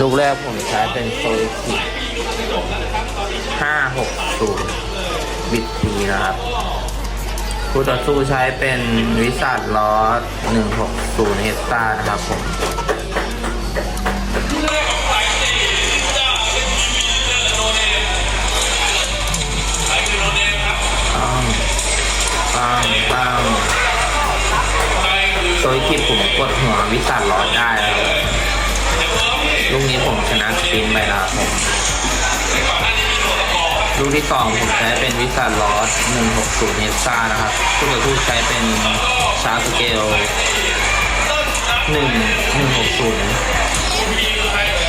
ลูกแรกผมใช้เป็นโซลิคิห้าหกศูนย์บิตทีนะครับคู่ต่อสู้ใช้เป็นวิสัทล้อหนึ่งหกศูนย์เฮสตานะครับผมปังปังโซยคิดผมกดหัววิสัทล้อได้แล้ว นี้ผมชนะสปินไปลาผมลูกที่สองผมใช้เป็นวิสัทลอส160เฮซ่านะครับคู่ต่อสู้ใช้เป็นชาร์สเกล1 160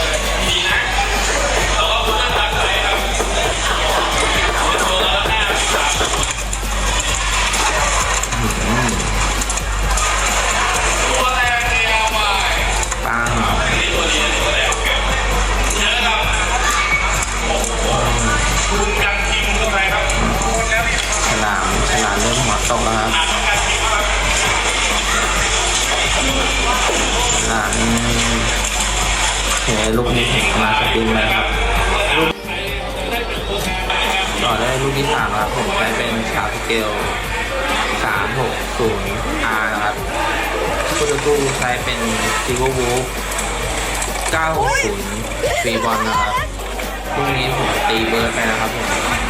ตกแล้วครับฉลามเฮ้ยลูกนี้ผมมาสปินเลยครับต่อได้ลูกที่สามครับผมใช้เป็นชาร์ปสเกลสามหกศูนย์ R นะครับคู่ต่อสู้ใช้เป็นซิววูฟ960ฟรีบอลนะครับพรุ่งนี้ผมตีเบิร์ไปนะครับผม